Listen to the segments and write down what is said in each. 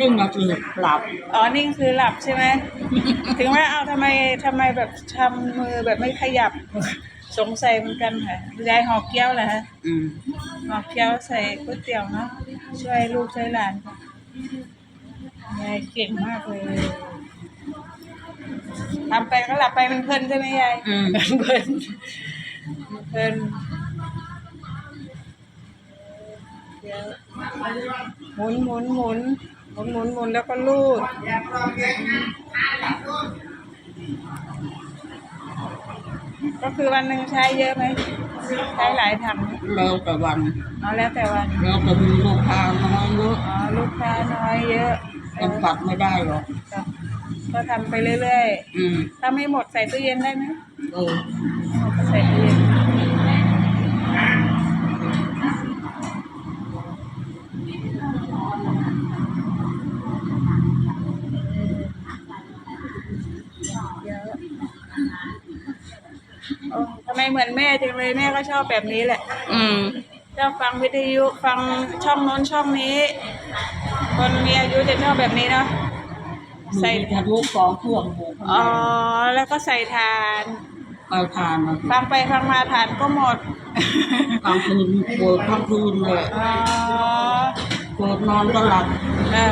นิ่งก็คือหลับอ๋อนิ่งคือหลับใช่ไหม ถึงว่าเอาทำไมทำไมแบบทำมือแบบไม่ขยับ สงสัยเหมือนกันค่ะยายหอกเกี้ยวเหรอฮะอืมหอกเกี้ยวใส่ก๋วยเตี๋ยวเนาะช่วยลูกช่วยหลานค่ะยายเก่งมากเลยทำไปก็หลับไปมันเพลินใช่ไหมยายอืมเพลินเพลินเดี๋ยวหมุนหมุนหมุน หมุนหมุนหมุนแล้วก็ลูดก็คือวันหนึ่งใช้เยอะไหมใช้หลายถังไหมแล้วแต่วันเอาแล้วแต่วันแล้วแต่มีลูกค้าน้อยเยอะอ๋อลูกค้าน้อยเยอะจำกัดไม่ได้หรอกก็ก็ทำไปเรื่อยอืมๆถ้าไม่หมดใส่ตู้เย็นได้ไหมเออใส่ตู้เย็น เยอะโอ้ทำไมเหมือนแม่จังเลยแม่ก็ชอบแบบนี้แหละอืม ชอบฟังวิทยุฟังช่องโน้นช่องนี้ คนมีอายุจะชอบแบบนี้เนาะใส่ใส่จะลูกสองเครื่องหมูอ๋อแล้วก็ใส่ทานไปทานนะฟังไปฟังมาทานก็หมด กลางคืนปวดทั้งคืนเลย อ๋อ ปวดนอนก็หลับเออ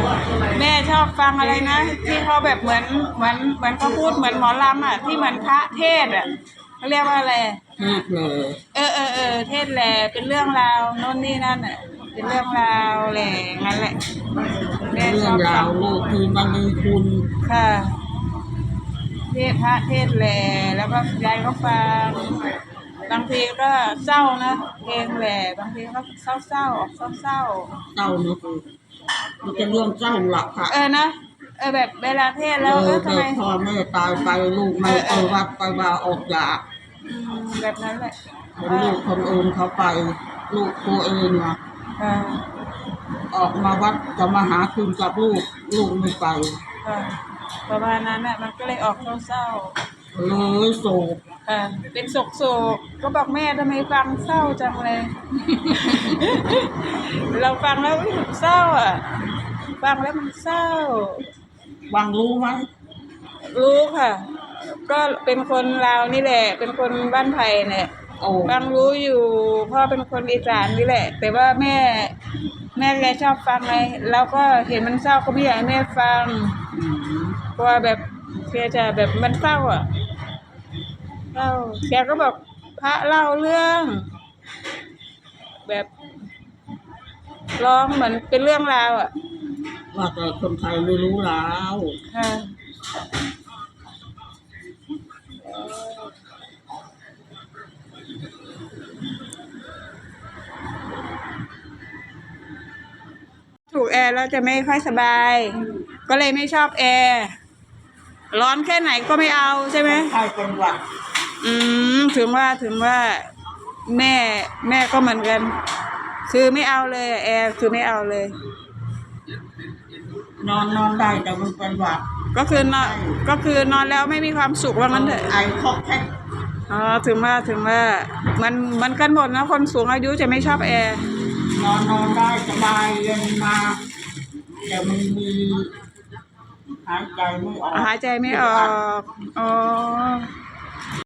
แม่ชอบฟังอะไรนะ ที่เขาแบบเหมือนเหมือนเหมือนเขาพูดเหมือนหมอลำอะที่เหมือนพระเทศอะเขาเรียกว่าอะไรแทบเลยเออเออเออเทศแหละเป็นเรื่องราวโน่นนี่นั่นอะเป็นเรื่องราวแหละงั้นแหละแม่ชเรื่อองบราฟัวงลูกคือมันมีคุณค่ะเทศพระเทศแหล่แล้วก็ยายก็ฟัง บางทีก็เศร้านะเพลงแหล่บางทีก็เศร้าเศร้าๆออกเศร้าเศร้าเจ้านี่คือมันจะเรื่องเจ้าหลักค่ะ ๆเออนะเออแบบเวลาเทศแล้วเออทำแต่ไมพ่อแม่ตายไปลูกไม่ไปวัดไปว่าออกจากอืมแบบนั้นแหละลูกคนอื่นเขาไป ลูกตัวเองอะค่ะออกมาวัดจะมาหาคืนกับลูกลูกไม่ไปค่ะประมาณนั้นแหละมันก็เลยออกเศร้า เลยโศกๆค่ะเป็นโศกโศกๆก็บอกแม่ทำไมฟังเศร้าจังเลย เราฟังแล้วอุ๊ยเศร้าอะ ฟังแล้วมันเศร้าวางรู้ไหมรู้ค่ะ ก็เป็นคนลาวนี่แหละ เป็นคนบ้านไผ่เนี่ยโอ้ฟังรู้อยู่พ่อเป็นคนอีสานนี่แหละ แต่ว่าแม่ แม่แกชอบฟังไงแล้วก็เห็นมันเศร้าก็ไม่อยากให้แม่ฟังอืมกลัวแบบแกจะแบบมันเศร้าอะ เศร้าแกก็บอกพระเล่าเรื่อง แบบร้องเหมือนเป็นเรื่องราวอะว่าแต่คนไทยไม่รู้แล้วค่ะถูกแอร์แล้วจะไม่ค่อยสบาย ก็เลยไม่ชอบแอร์ ร้อนแค่ไหนก็ไม่เอาใช่ไหมไทยเป็นหวัด อืมถึงว่าถึงว่าแม่แม่ก็เหมือนกัน คือไม่เอาเลยอะแอร์คือไม่เอาเลย นอนนอนได้แต่มันเป็นหวัดก็คือนอนก็คือนอนแล้วไม่มีความสุขว่างั้นเถอะไอคอกแค่อ๋อถึงว่าถึงว่ามันมันกันหมดนะคนสูงอายุจะไม่ชอบแอร์นอนนอนได้สบายเย็นมาแต่มันมีหายใจไม่ออกหายใจไม่ออกอ๋อ